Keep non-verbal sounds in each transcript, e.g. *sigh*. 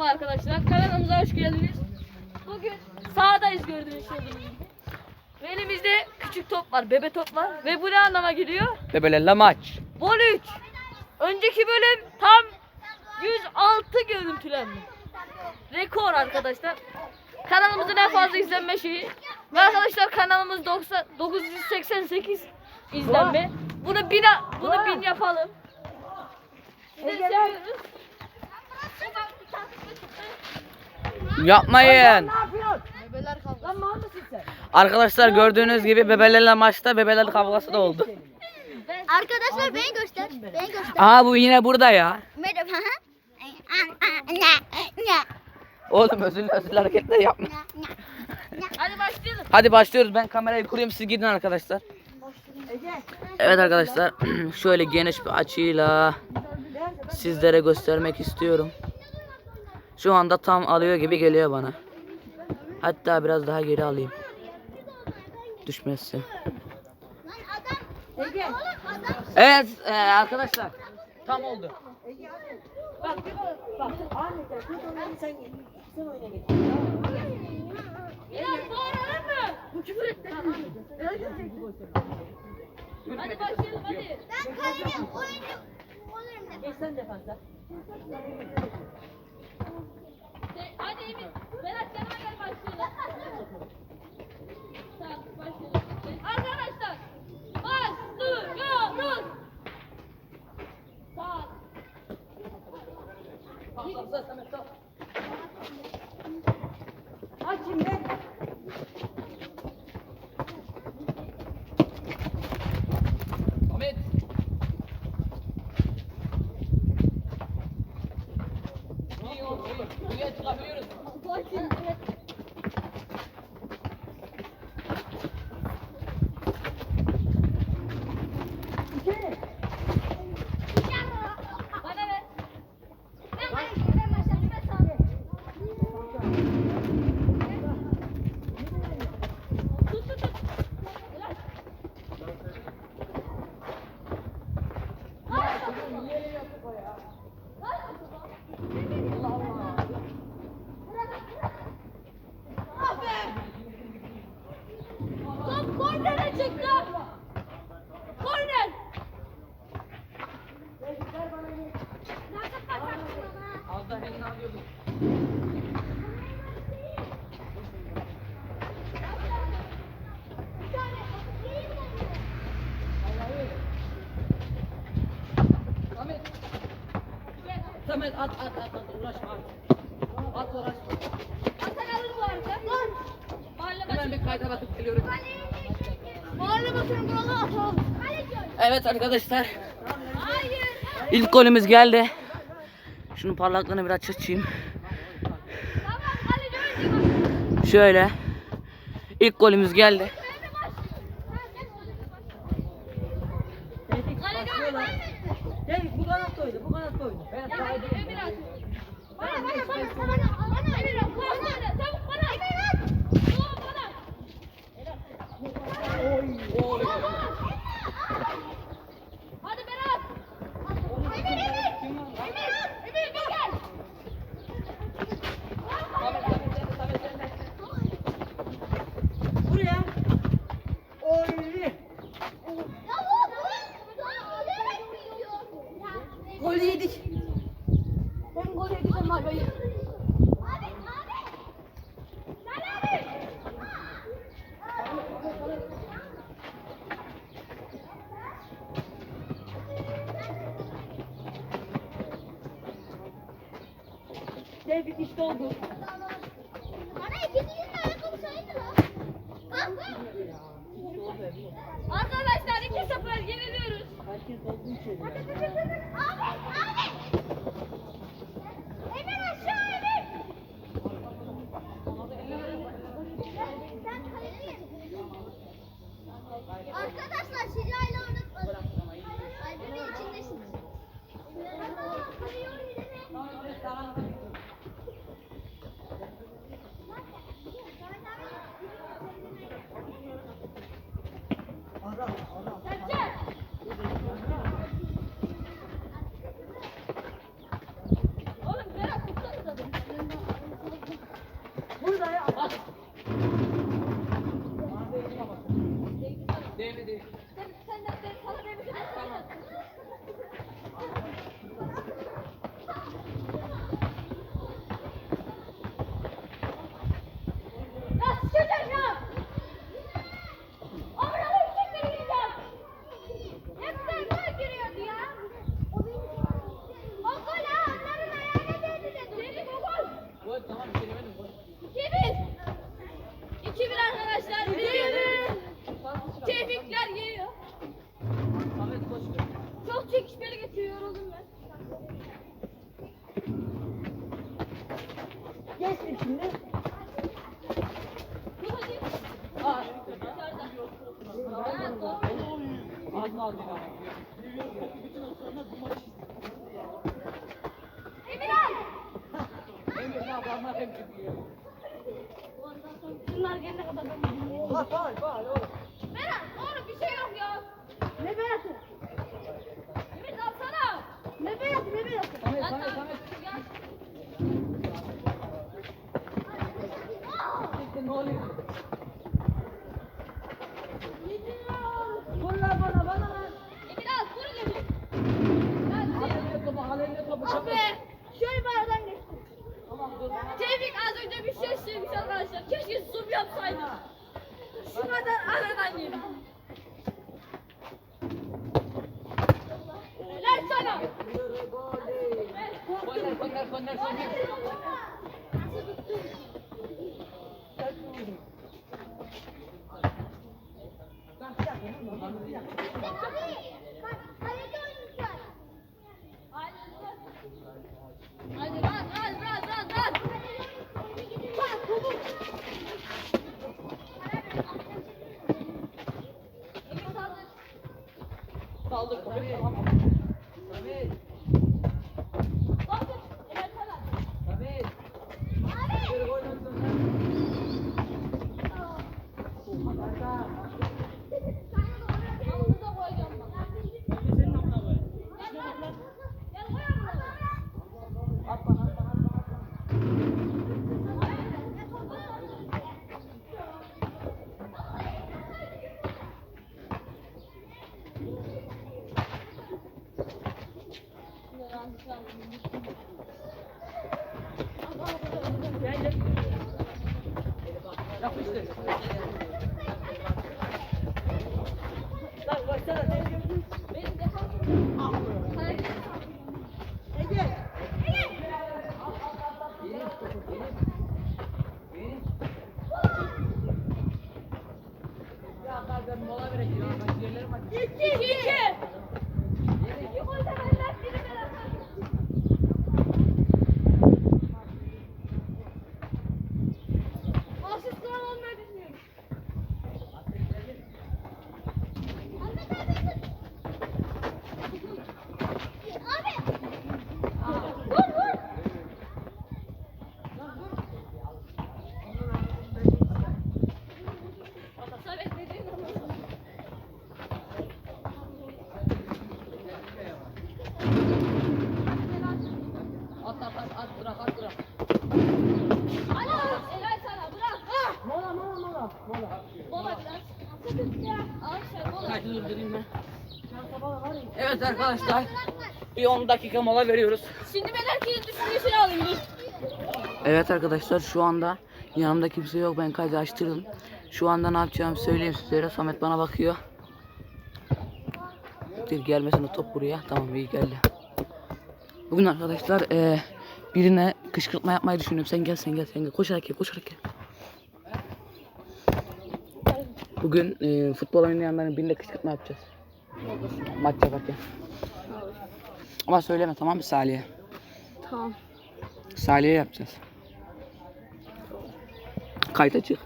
Merhaba arkadaşlar, kanalımıza hoş geldiniz. Bugün sahadayız gördüğünüz gibi. Ve elimizde küçük top var, bebe top var. Ve bu ne anlama geliyor? Bebelerle maç. Gol 3. Önceki bölüm tam 106 görüntülenme. Rekor arkadaşlar. Kanalımızın en fazla izlenme şeyi. Ve arkadaşlar kanalımız 90, 988 izlenme. Bunu bin, bunu bin yapalım. Sizi seviyoruz. Yapmayın. Lan mal mısın sen? Arkadaşlar gördüğünüz gibi bebelerle maçta bebeler kavgası da oldu. Arkadaşlar beni göster. Beni göster. Aha bu yine burada ya. Merhaba. Oğlum özürlü özürlü hareketler yapma. Hadi başlayalım. Hadi başlıyoruz. Ben kamerayı kurayım siz gidin arkadaşlar. Evet arkadaşlar *clears throat* şöyle geniş bir açıyla sizlere göstermek istiyorum. Şu anda tam alıyor gibi geliyor bana. Hatta biraz daha geri alayım. Düşmezse. Evet e, arkadaşlar tam oldu. Bağıralım mı? Bu küfür etti. Hadi başlayalım hadi. Ben kalemim oyuncu olurum de. Sen defansa. Şey, Hadi Emin. Berat yanıma gel başlayalım. Tamam başlayalım. Arkadaşlar başlıyoruz. Sağ. Aç şimdi. Ahmet. What? Samet at at at at uğraşma at. At uğraşma. Atak alır bu arada. Mahalle Hemen bir kayda bakıp geliyorum. Mahalle başının buralı atalım. Evet arkadaşlar Hayır. ilk golümüz geldi. Şunun parlaklığını biraz açayım. Şöyle. İlk golümüz geldi. Kaleci önce bak. Gel bu kanat oydu. Bu kanat oydu. Ya hadi Emir at. Bana bana bana bana bana Emir at. Koş bana. Çabuk bana. Emir at. Doğu bana. Hadi Berat. Emir Emir. Emir at. Emir bir gel. Buraya. Oy. Gol yedik. Ben gol edeceğim Marbe'yi. Tevfik işte oldu. Arkadaşlar 2-0 yeniliyoruz. Herkes olduğu için. Arkadaşlar silahla unutmadım. Albümün içindesiniz. Ya sıçacağım ya. Amına koyayım tek beni gireceğim. Ne güzel gol giriyordu ya. O benim. O gol ha onların ayağına değdi de. Benim o gol. Gol tamam bir şey demedim gol. 2-1. 2-1 arkadaşlar. 1-1. Tebrikler geliyor. Ahmet koş. Çok çekişmeli geçiyor yoruldum ben. Geçtik şimdi. Dur hadi. Aa. Evet, ama. Emirhan. Hem de parmak hem çıkıyor. Bunlar gelene kadar ben Faal faal faal oğlum. Berat oğlum bir şey yok ya. Ne beratı? Ümit alsana. Ne beratı ne beratı? Samet Lan Samet tamam, Samet. gel. Ne oluyor? Vur lan bana bana lan. Emir al vur geliyor. Lan Halinde topu Ah be. Şöyle bir aradan geçti. Tevfik az önce bir şey söylemiş arkadaşlar. Keşke zoom yapsaydı. Şu kadar aradan yedi. Helal sana. Korner korner korner korner. Kalede oyuncular. Hadi lan lan lan lan lan. Bak topu. Emir saldır. Saldır topu. Tamam. Samet. Saldır. Helal sana. Samet. Abi. Bir gol olsun. Havuzu da koyacağım bak. Gel lan. Gel koy havuza. At bana at bana at bana. Yapıştır. Lan baksana ne gördün? Benim defans. Kaleci. Ege. Ya bazen mola vereceğim. Ben yerlerim açık. İki iki. İki gol de verdiler, biri beraber. Asist kral olmayı düşünüyorum. Abi. Vur vur. Samet dediğin olmasın. At at at at bırak at bırak. Alo, helal sana, bırak. Ah! Mola mola biraz. Durdurayım ben. Evet arkadaşlar. Bir 10 dakika mola veriyoruz. Şimdi ben herkesin düşüncesini alayım dur. Evet arkadaşlar şu anda yanımda kimse yok ben kaydı açtırdım. Şu anda ne yapacağımı söyleyeyim sizlere. Samet bana bakıyor. Dur gelmesin o top buraya. Tamam iyi geldi. Bugün arkadaşlar eee, birine kışkırtma yapmayı düşünüyorum. Sen gel sen gel sen gel. Koşarak gel koşarak gel. Bugün eee, futbol oynayanların birine kışkırtma yapacağız. Maç yaparken. Ama söyleme tamam mı Salih'e? Tamam. Salih'e yapacağız. Kayıt çık.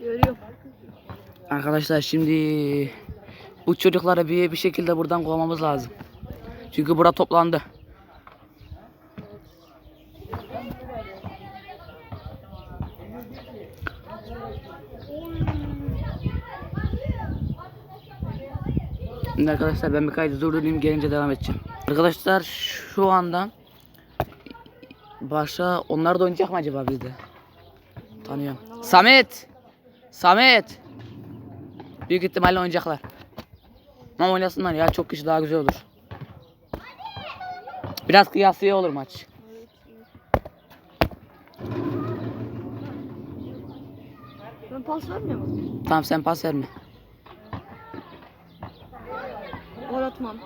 Görüyorum. Arkadaşlar şimdi bu çocukları bir bir şekilde buradan kovmamız lazım. Çünkü bura toplandı. Şimdi arkadaşlar ben bir kaydı durdurayım gelince devam edeceğim. Arkadaşlar şu anda başa onlar da oynayacak mı acaba bizde? Tanıyorum. Samet. Samet. Büyük ihtimalle oynayacaklar. Ama oynasınlar ya çok kişi daha güzel olur. Biraz kıyasıya olur maç. Ben pas vermiyor mu? Tamam sen pas verme. Gol atmam.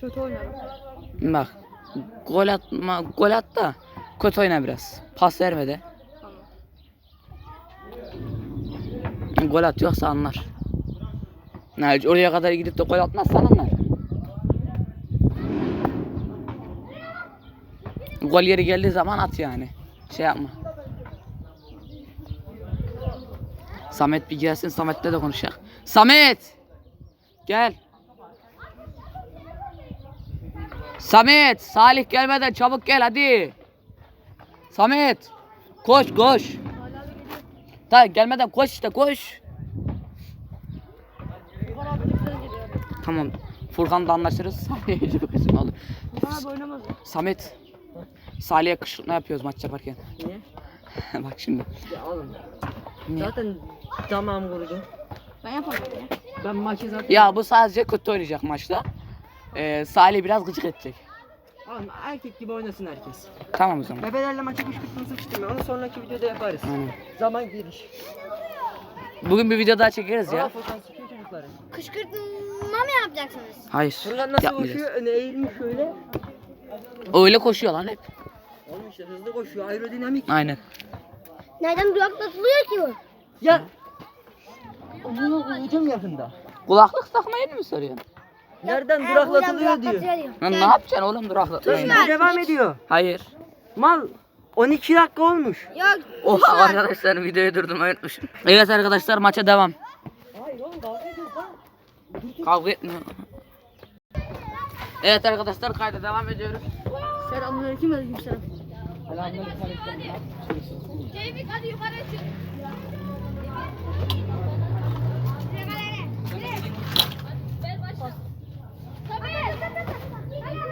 Kötü oynarım. Bak. Gol atma, gol at da kötü oyna biraz. Pas verme de. Gol at yoksa anlar. Yani oraya kadar gidip de gol atmazsan anlar. Gol yeri geldiği zaman at yani. Şey yapma. Samet bir gelsin Samet'le de konuşacak. Samet! Gel. Samet, Salih gelmeden çabuk gel hadi. Samet, koş koş. Ta gelmeden koş işte koş. Tamam. Furkan'la anlaşırız. Salih'e kesin olur. Abi oynamaz. Samet, Salih'e kışkırtma yapıyoruz maç yaparken. Niye? *laughs* Bak şimdi. Ya oğlum. Niye? Zaten tamam kurdu. Ben yaparım ya. Ben maçı zaten... Ya bu sadece kötü oynayacak maçta. Ee, Salih biraz gıcık edecek. Oğlum erkek gibi oynasın herkes. Tamam o zaman. Bebelerle maça kışkırtma sıkıştırma. Onu sonraki videoda yaparız. Aynen. Zaman geliş. Bugün bir video daha çekeriz Aa ya. Furkan sıkıyor çocukları. Kışkırtma mı yapacaksınız? Hayır. Furkan nasıl yapmayacağız. koşuyor? Öne eğilmiş şöyle. Öyle koşuyor lan hep. Oğlum işte hızlı koşuyor. Aerodinamik. Aynen. Nereden duraklatılıyor ki bu? Ya. Bunu uyuyacağım yakında. Kulaklık takmayı mı soruyorsun? Nereden Ha, duraklatılıyor buradan diyor. duraklatıyor Lan ne yapacaksın oğlum duraklatmayı? Video devam ediyor. Hayır. Mal 12 dakika olmuş. Yok. Oha arkadaşlar videoyu durdurmayı unutmuşum. Evet arkadaşlar maça devam. Hayır oğlum kavga ediyoruz lan. Kavga etmiyor. Evet arkadaşlar kayda devam ediyoruz. Selamünaleyküm aleykümselam. Cevik hadi yukarı çık.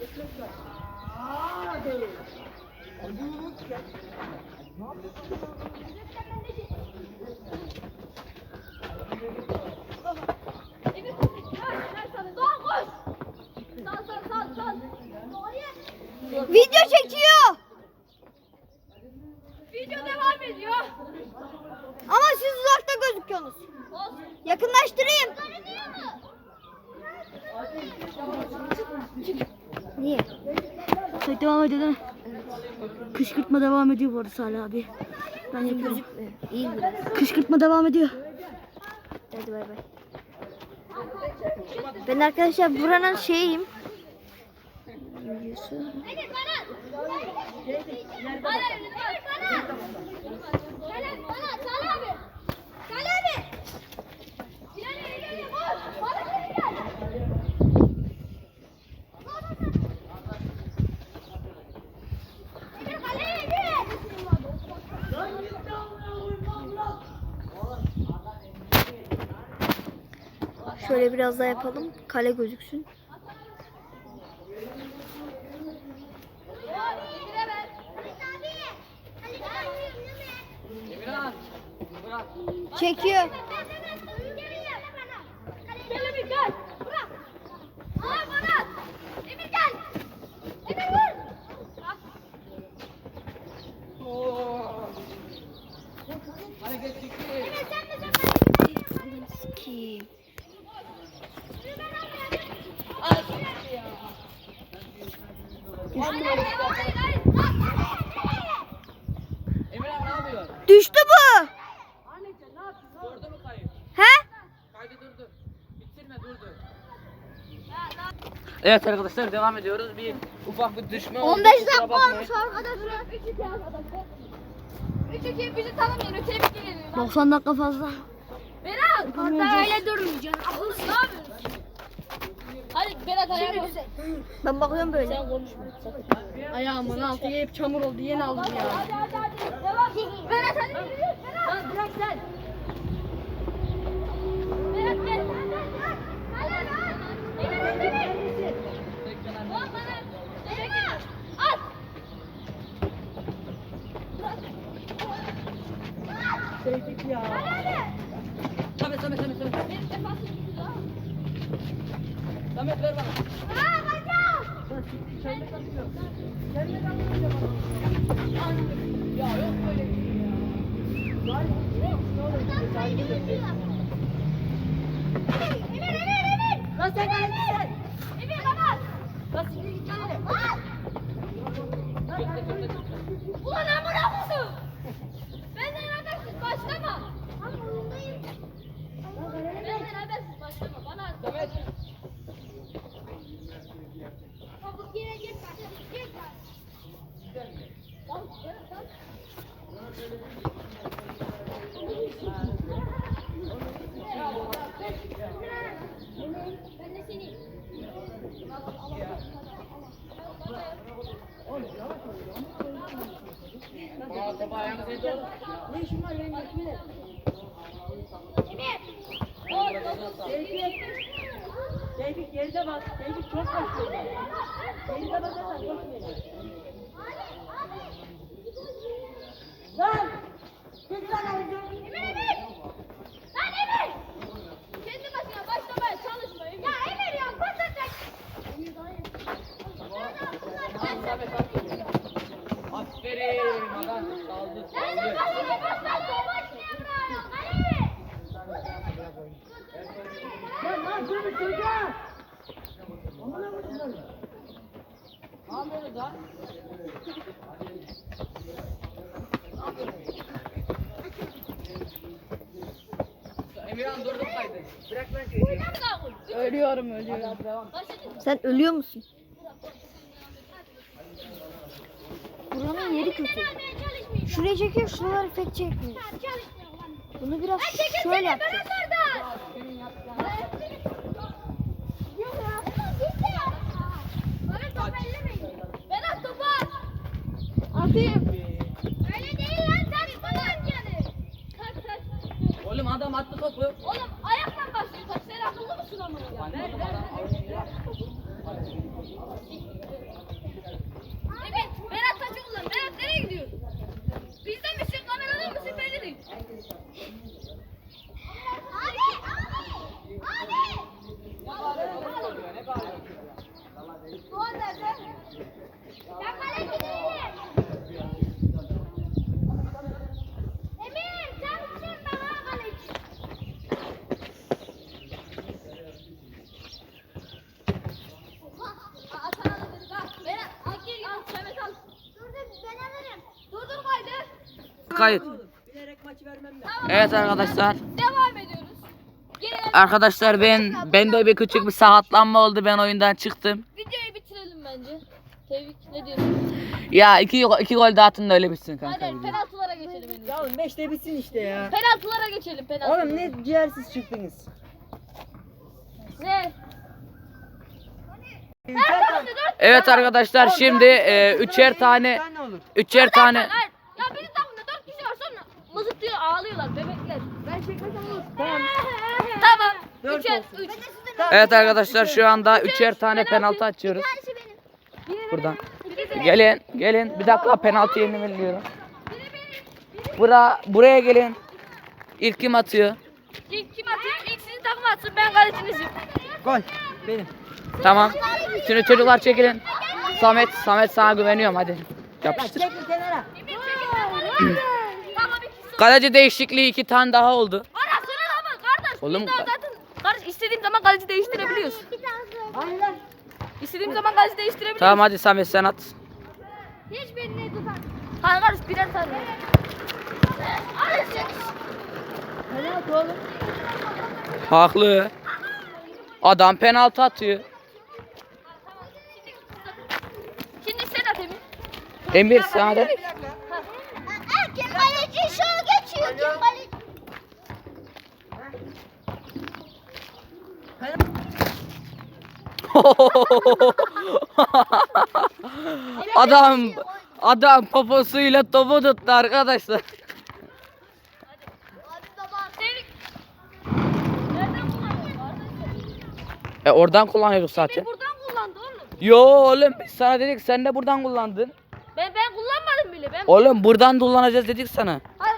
billahi değmedi. Video çekiyor. Video devam ediyor. Ama siz uzakta gözüküyorsunuz. Yakınlaştırayım. Niye? Şey devam ediyor değil mi? Kışkırtma devam ediyor bu arada Salih abi. Ben yapıyorum. Gözükmüyor. İyi biraz. Kışkırtma devam ediyor. Hadi bay bay. Ben arkadaşlar buranın şeyiyim. Videosu. Şöyle biraz daha yapalım. Kale gözüksün. Çekiyor. Gel Emir gel. Bırak. Ay bana. Emir gel. Emir vur. Emir sen de sen. Sikiyim. Emirhan ne yapıyor? Düştü bu. Durdu mu kayıt? He? Kaydı durdu. Bitirme durdu. Evet arkadaşlar devam ediyoruz. Bir ufak bir düşme oldu. 15 kusura dakika bakmayın. olmuş arkadaşlar. 3-2 arkadaşlar. 3-2 bizi tanımıyor. Tebrik ederim. 90 dakika fazla. Berat. Orada öyle durmayacaksın. Ne yapıyorsun? Hadi Berat ayağa koy. Ben bakıyorum böyle. Sen konuşma. Ayağımın altı hep çamur oldu yeni aldım ya. Hadi hadi hadi. Devam. Berat hadi. Berat. Bırak sen. Berat gel. Tevfik ya. Hadi hadi. Samet Samet Samet. Benim daha. Samet ver bana. Aa bacağım. Ya yok böyle bir şey ya. Buradan sayı geçiyor. Emir, Emir, Emir. Lan sen kalecisin. Emir baba. Lan siktir git lan. Al. Ulan amına koydum. Benden habersiz başlama. Ama oyundayım. Benden habersiz başlama. Bana at. Çabuk geri git. Git. Lan, gel, lan. Ben de seni. Aa topu ayağınıza indi oğlum. Ne işin var benim götümle? Emir. Tevfik. Tevfik geride bas. Tevfik çok koşuyor. Geride basarsan koşmuyor. Lan! Git lan hadi. Emir Emir! Lan Emir! Kendi başına başlamaya çalışma Emir. Ya Emir ya pas atacak. Emir daha iyi. Al. Aferin adam saldı Kendi saldı. başına başlamaya başlayamıyor. Emir! Lan lan dur çocuğa. Amına koydum lan. Emirhan durduk kaydı. Bırak. Ölüyorum ölüyorum. Sen ölüyor musun? Buranın yeri kötü. Şuraya çekiyor, şuralar efekt çekmiyor. Bunu biraz şöyle yapacağız. Ти Evet arkadaşlar. Devam ediyoruz. Gelelim. Arkadaşlar ben bende bir küçük bir sakatlanma oldu. Ben oyundan çıktım. Videoyu bitirelim bence. Tevfik ne diyorsun? Ya iki, iki gol daha atın da öyle bitsin kanka. Hadi penaltılara geçelim en iyisi. Ya oğlum 5'te bitsin işte ya. Penaltılara geçelim penaltılara. Oğlum ne ciğersiz çıktınız. Ne? Zaten Evet arkadaşlar şimdi e, üçer tane olur. üçer tane Hayır. Ya benim sonra mızıklıyor ağlıyorlar bebekler. Ben çekmesem olur. Tamam. *laughs* Tamam. Dört Üçer, olsun. üç. Evet arkadaşlar şu anda üçer tane penaltı açıyoruz. Buradan. Gelin gelin bir dakika penaltı yeniliyorum. Bura buraya gelin. İlk kim atıyor? İlk kim atıyor? İlk sizin takım atsın ben kalecinizim. Gol. Benim. Tamam. Şimdi çocuklar çekilin. Samet Samet sana güveniyorum hadi. Ya Yapıştır. çekil kenara. Kaleci değişikliği iki tane daha oldu. Arasını ama kardeş. Oğlum- Oğlum. Biz daha zaten kardeş istediğim zaman kaleci değiştirebiliyorsun. Hayır lan. İstediğim zaman kaleci değiştirebilirim. Tamam hadi Samet sen at. Hiçbirini tutar. Hayır kardeş birer tane. Oğlum. Haklı. Adam penaltı atıyor. Şimdi sen at Emir. Emir sana de. Kim kaleci *laughs* adam adam poposuyla topu tuttu arkadaşlar. E oradan kullanıyorduk zaten. Buradan oğlum. Yo oğlum biz sana dedik sen de buradan kullandın. Ben ben kullanmadım bile. Ben Oğlum buradan kullanacağız dedik sana. Hayır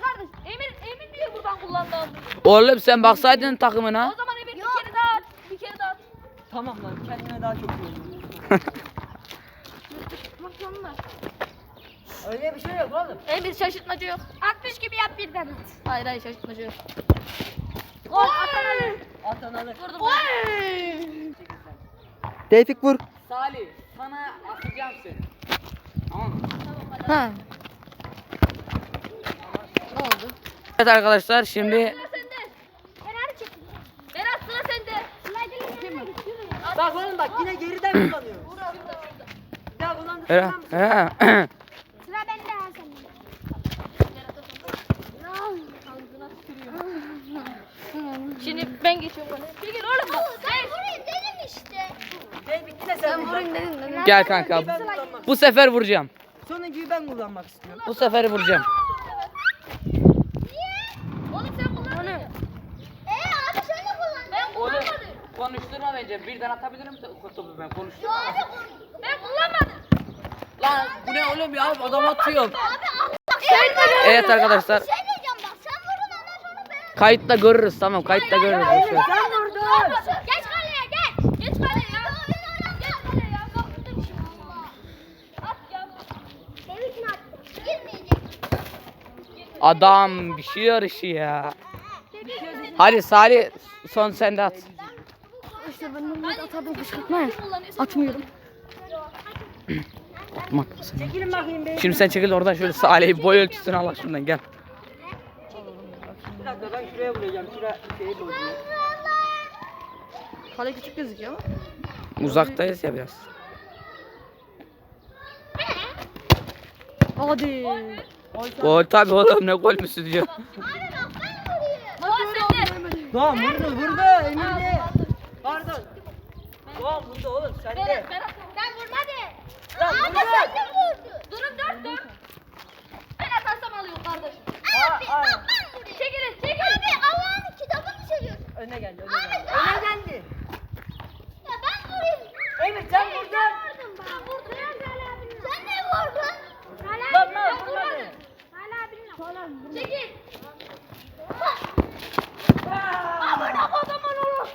abi. Oğlum sen baksaydın takımına. O zaman Emir bir kere daha at. Bir kere daha at. Tamam lan kendine daha çok güveniyorum. *laughs* Öyle bir şey yok oğlum. Emir şaşırtmacı yok. 60 gibi yap birden at. Hayır hayır şaşırtmacı yok. Gol atan alır. Atan alır. Vurdum. Tevfik vur. Salih sana atacağım seni. Tamam mı? Ha. Ne oldu? Evet arkadaşlar şimdi. Berat sıra sende. Bak oğlum bak yine geriden kullanıyor. Sıra bende ha senin. Şimdi ben geçiyorum bana. Bir gel oğlum bak. Ben vurayım dedim işte. Şey bitti de sen vurayım dedim. Gel kanka. Ben. Bu sefer vuracağım. Sonuncuyu ben kullanmak istiyorum. Bu sefer vuracağım. Oğlum sen kullan. Eee abi sen de kullan. Ben kullanmadım. Konuşturma bence. Birden atabilirim topu ben konuşturma. Abi Ben kullanmadım. Lan bu ne oğlum ya adam atıyor. Evet arkadaşlar Şey diyeceğim bak sen vurun ondan sonra ben. kayıtta görürüz tamam kayıtta görürüz. Sen vurdun. Geç kaleye geç. Geç kaleye ya. Geç kaleye ya. Burada bir şey. At ya. Demek mi attın? Girmeyecek. Adam bir şey yarışı ya. Hadi Salih son sende at. İşte ben normalde atardım kışkırtma ya. Atmıyorum. Atma. Çekilin bakayım be. Şimdi sen çekil oradan şöyle Salih'i boy ölçüsünü al şundan gel. Bir dakika ben şuraya vuracağım. Şura şeyi bozuyor. Kale küçük gözüküyor ama. Uzaktayız ya biraz. Hadi. Gol tabi oğlum ne gol müsü diyor. Doğan vurdu vurdu Emir de. Pardon. Oğlum bunda oğlum sende. Ben vurmadım. Lan Abi vurma. sen de vurdun. Durum dört dört. Ben atarsam alıyorum kardeşim. Abi aa, bak ben vurayım. Çekilin çekilin. Abi Allah'ın kitabını çeviriyorsun. Öne geldi öne geldi. Öne geldi. Ya ben vurayım. Emir sen Emir, vurdun. Ben vurdum bana. Ben vurdum. Sen ne vurdun? Hala abinin yok vurmadın. Hala abinin yok. Çekil. Amına kodumun oğlum.